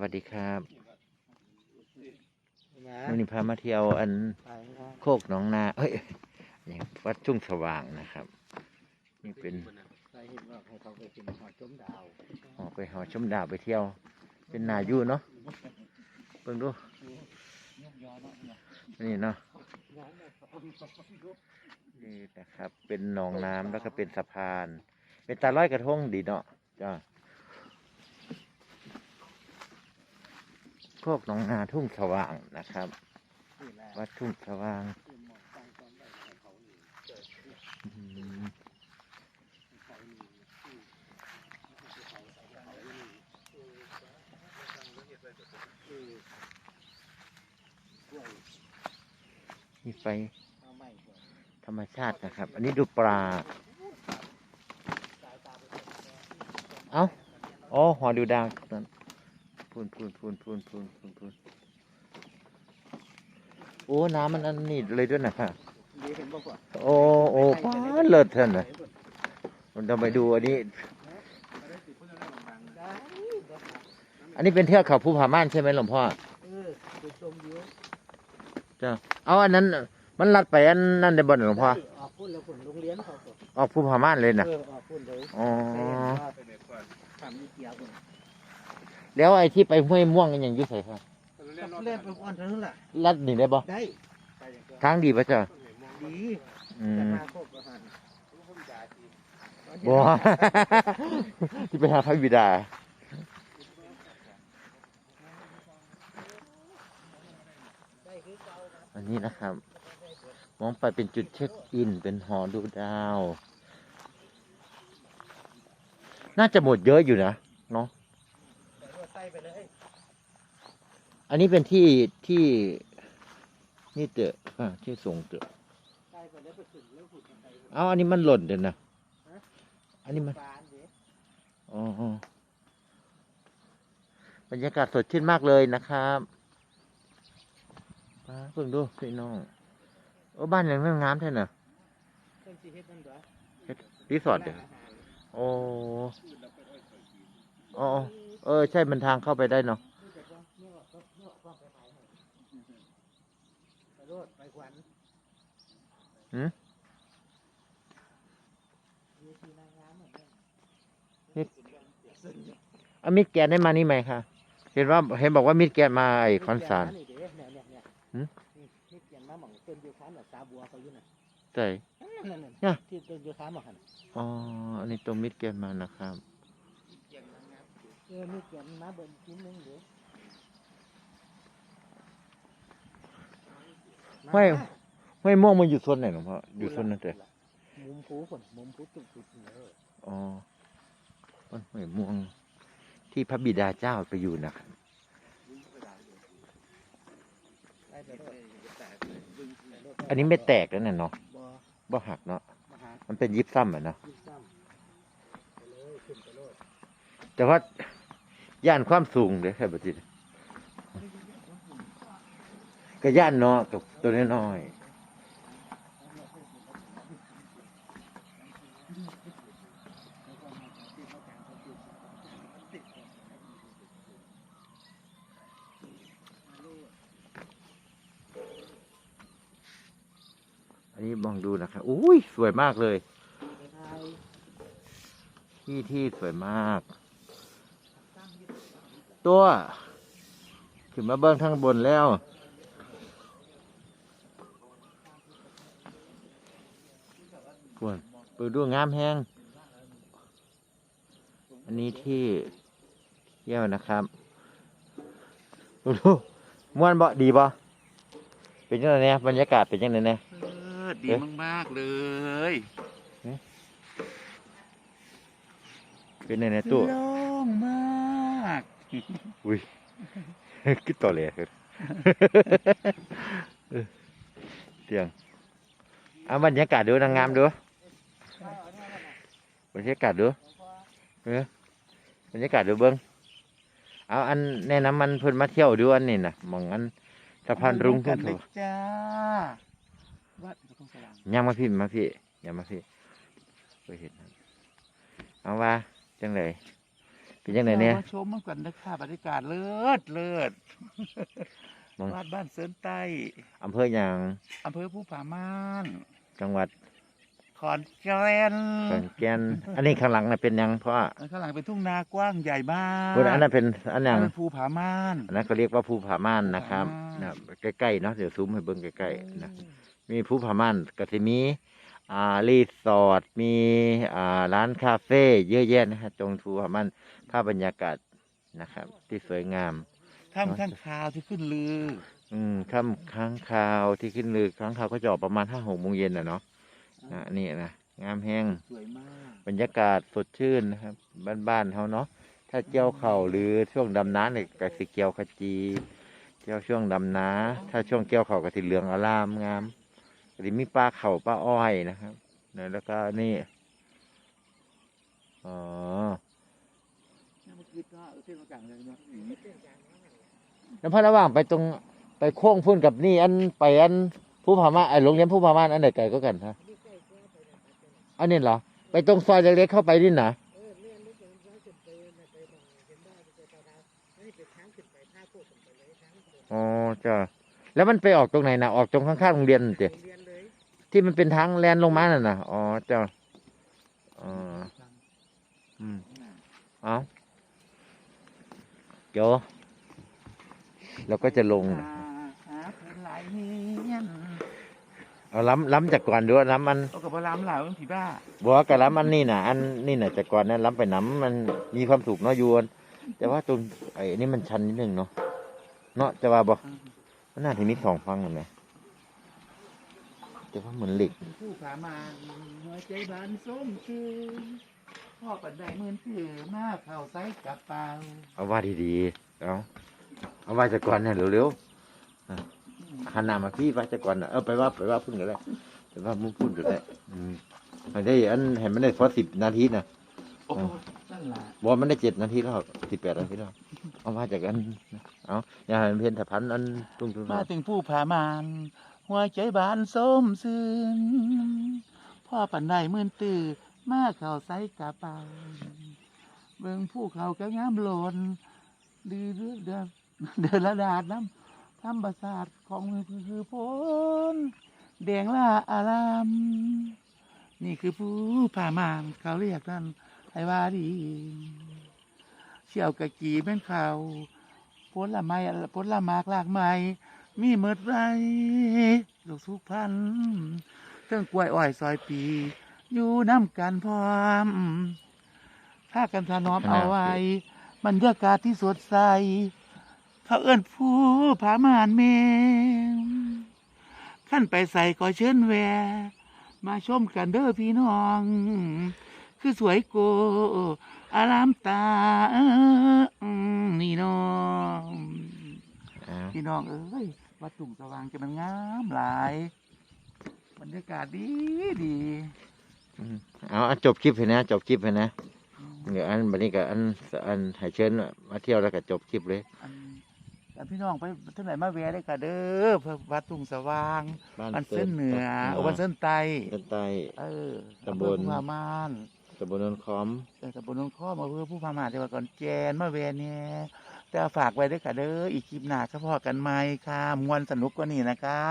วัสดีครับนะวันนี้พามาเที่ยวอันไปนะโคกหนองนา เอ้ยนี่วัดทุ่งสว่างนะครับ นี่เป็นไปเห็นว่าให้เขาไปกินหอยจมดาวออกไปหอชมดาวไปเที่ยว เป็นนาอยู่เนาะเบิ่งดูยกยอเนาะเนี่ยนี่เนาะงานเนี่ยเขานี่นะครับ เป็นหนองน้ำแล้วก็เป็นสะพาน เป็นตาร้อยกระทงดีเนาะจ้า โคกหนองนาทุ่งสว่างนะครับ วัดทุ่งสว่างนี่ไฟธรรมชาตินะครับ อันนี้ดูปลา เอา้าอ๋อหอดูดาว พูนพูนพูนพูนพูนพูนพูนโอ้น้ำมันอันนี้เลยด้วยนะคะดีเห็นบ่ก่อนโอ้โอ้ป้าดเลิศเท่านนะมันต้องไปดูอันนี้ได้อันนี้เป็นเทือกเขาภูผาม่านใช่ไหมหลวงพ่อเออไปชมวิวจ้าเอาอันนั้น มันลัดไปอันนั่นได้บ่หลวงพ่อออกพุ่นแล้วพุ่นโรงเรียนเขาก็ออกภูผาม่านเลยนะเออออกพุ่นเลยอ๋อ ทำมีเกียร์พุ่น แล้วไอ้ที่ไปห้วยม่วงกันอย่างอยุ่ใส่ครับเล่นไปอ่อนเท่านั้นแหละลัดนี่ได้บ่ได้ทางดีป่ะจ้าดีอืจะมมาโคกกระหันบ่ที่ไปหาพระบิดาได้คือเก่านะอันนี้นะครับ มองไปเป็นจุดเช็คอิน เป็นหอดูดาว น่าจะหมดเยอะอยู่นะเนาะ แต่ว่าใส่ไปเลย อันนี้เป็นที่ที่นี่เตอะอ่าที่ส่งเตอะใส่ไปแล้วไปขึ้นแล้วขุดกันไปเอาอันนี้มันหล่นเดี๋ยวนะอันนี้มันอ๋อบรรยากาศสดชื่นมากเลยนะครับมาเพิ่งดูพี่น้องโอ้บ้านยังงามแท้น่ะเพิ่นสิเฮ็ดนั่นเหรอรีสอร์ทเดี๋ยวโอ้ อ๋อ เออ ใช่มันทางเข้าไปได้เนาะ นี่แต่ว่าเนี่ยว่าก็เนี่ยว่าไปไหนไปโรดไป ขวัญหืมมีทีนางงามเหมือนกันนี่อามิดแกนได้มานี่ไหมคะเห็นว่าเห็นบอกว่ามิดแกนมาไอคอนสารนี่เด้เนี่ยเนี่ยเนี่ยหืมนี่นี่เปลี่ยนมาหม่องต้นยูคาน่ะสาบัวเขาอยู่น่ะใช่นั่นน่ะเนี่ยที่ต้นยูคาหม่องหั่นน่ะอ๋ออันนี้ตรงมิดแกนมานะครับเออมีเปลี่ยนมาเบิ่งชิ้นหนึงเด้ไม่ ห้วยม่วงมันอยู่โซนไหนหลวงพ่ออยู่โซนนั้นแต่มุมผูคนมุมผูจุดๆเลยอ๋อต้นห้วยม่วงที่พระบิดาเจ้าไปอยู่นะครับได้ไปโรดอันนี้ไม่แตกแล้วเนี่ยเนาะบ่บ่หักเนาะมาหามันเป็นยิบซ้ำอะเนาะยิ่งซ้ำไปเลยขึ้นไปโลดแต่ว่าย่านความสูงเด้อแค่บัดนี้ ก็ย่านเนาะกับตัวน้อยอันนี้มองดูนะครับอุ้ยสวยมากเลยทายที่ที่สวยมาก ตัว ขึ้นมาเบิ้งทางบนแล้ว วดเปิดดูงามแห้ง อันนี้ที่เที่ยวนะครับดูดูม่วนบ่ดีบ่เป็นยังไงเนี่ยบรรยากาศเป็นยังไงเนี่ยเออดีมากๆเลยเป็นยังไงเนี่ยตู้โล่งมากอุ้ยคิดต่อเลยครับเตียงเอาบรรยากาศดูนางงามดู บรรยากาศดูเออบรรยากาศดูเบิ้งเอาอันแนะนำมันเพิ่นมาเที่ยวดูอันนี้นะหมองอันสะพานรุ้งกัขึ้นนเลถูยจ้าวัดพระทองสว่างยังมาพี่มาพี่อย่ามาพี่ไปเห็นนะเอาว่าจังเลยเป็นยังไงเนี่ยมาชมมันก่อนนะคะบรรยากาศเลิศเลิศมองวาดบ้านเซินใต้อำเภออย่างอำเภอผู้ผาม่าน จังหวัด ขอนแก่นขอนแก่นอันนี้ข้างหลังน่ะเป็นหยังเพราะว่าข้างหลังเป็นทุ่งนากว้างใหญ่มากเพิ่นอันนั้นเป็นอันหยังเป็นภูผาม่านอันนั้นเขาเรียกว่าภูผาม่านนะครับภูผาม่านนะใกล้ๆเนาะเดี๋ยวซูมให้เบิ่งใกล้ๆนะมีภูผาม่านก็สิมีอ่ารีสอร์ทมีอ่าร้านคาเฟ่เยอะแยะนะฮะตรงภูผาม่านภาพบรรยากาศนะครับ ที่สวยงามถ้ำข้างคาวที่ขึ้นลือ อืมค่ำค้างคาวที่ขึ้นลือค้างคาวก็จะออกประมาณห้าหกโมงเย็นน่ะเนาะ อะนี่นะงามแห้งสวยมากบรรยากาศสดชื่นนะครับ บ้านๆเขาเนาะถ้าเกี่ยวเข่าวหรือช่วงดำน้ำเนี่ยก็สิเกี่ยวขจีเกี่ยวช่วงดำน้าถ้าช่วงเกี่ยวเข่าวก็สิเหลืองอลามงามก็สิมีปลาเข่าปลาอ้อยนะครับนะแล้วก็นี่อ๋อเมื่อกี้ก็เส้นกลางเลยเนาะแล้วพอระหว่างไปตรงไปโค้งพุ่นกับนี่อันไปอันผู้พามาไอโรงเรียนผู้พามาอันไหนไกลก็กันฮะ อันนี้เหรอ ไปตรงซอยเล็กๆเข้าไปนี่นะอ๋อจ้าแล้วมันไปออกตรงไหนนะออกตรงข้างๆโรงเรียนเจที่มันเป็นทางแลนลงมาน่ะนะอ๋อจ้าอ๋ออืมเอาเดี๋ยวเราก็จะลงนะ เพื่อนหลายเฮียนเอาล้ำล้ำจากก่อนด้วยล้ำมันเอากับพลามหลายมันผีบ้าบอกว่ากับล้ำมันนี่นะอันนี่นะจากก่อนนั้นล้ำไปน้ำมันมีความสุขเนาะอยวน แต่ว่าตรงไอ้นี่มันชันนิดนึงเนาะเนาะจะว่าบอกมันน่าจะมีสองฟังเลยไหมแต่ว่าเหมือนเหล็กผู้ผามาหัวใจบานส้มชื่นพ่อปันไดเหมือนถือมาเข้าใส่กระเป๋าเอาว่าดีๆเอาเอาว่าจากก่อนเนี่ยเร็วๆอะ หันหน้ามาพี่ว่าจากก่อนน่ะเออไปว่าไปว่าพุ่นกันเลยไปว่ามุ่งพุ่นกันเลยอืมให้ได้อันเห็นมันได้พอสิบนาทีนะโอ้นั่นล่ะบอกมันได้เจ็ดนาทีแล้วสิบแปดนาทีแล้วเอามาจากอันเอาอย่าให้มันเพี้ยนแต่พันอันตุ้งตุ้งมาถึงผู้ผามานหัวใจบานส้มซื่นพ่อปันไดเหมือนตื่อมาเข้าใส่กระเป๋าเบิ่งผู้เขาก็งามโลนดื้อเดือเดินเดินละดาดน้ำ ทำประสาทของมือคือพนแดงล่าอาราม นี่คือผู้ผ่ามานเขาเรียกนั่นไอ้ว่าดีเชี่ยวกะกีเป็นเขาผลละไม้ผลละมากลากไม้มีเมิดไรลูกสุกพันเครื่องกล้วยอ้อยซอยปี อยู่น้ำกันพร้อมถ้ากันถนอมเอาไว้บรรยากาศที่สดใส เขาเอื้อนผู้ผามานเมงขั้นไปใส่ก็เชิญแวะมาชมกันเด้อพี่น้อง คือสวยโก อารามตาอืมนี่น้องเอาพี่น้องเอ้ยวัดตุ่มสว่างจะมันงามหลายบรรยากาศดีดีอืมเอาเอาจบคลิปให้นะจบคลิปให้นะเดี๋ยวอันบันนี้กับอันอันให้เชิญมาเที่ยวแล้วก็จบคลิปเลย อันอันพี่น้องไปที่ไหนมาแวะได้กันเด้อเพื่อวัดตุ่มสว่างบ้านเส้นเหนือโอ้บ้านเส้นใต้เส้นใต้ เออตำบลอำเภอผู้พามานตำบลนนคอมเออตำบลนนข้อมาเพื่อผู้พามาจังหวัดก่อนแจนมาแวะเนี่ยแต่ฝากไว้ด้วยค่ะเด้ออีกคลิปหน้าก็พอกันไหมค่ะมวนสนุกกว่านี้นะคะ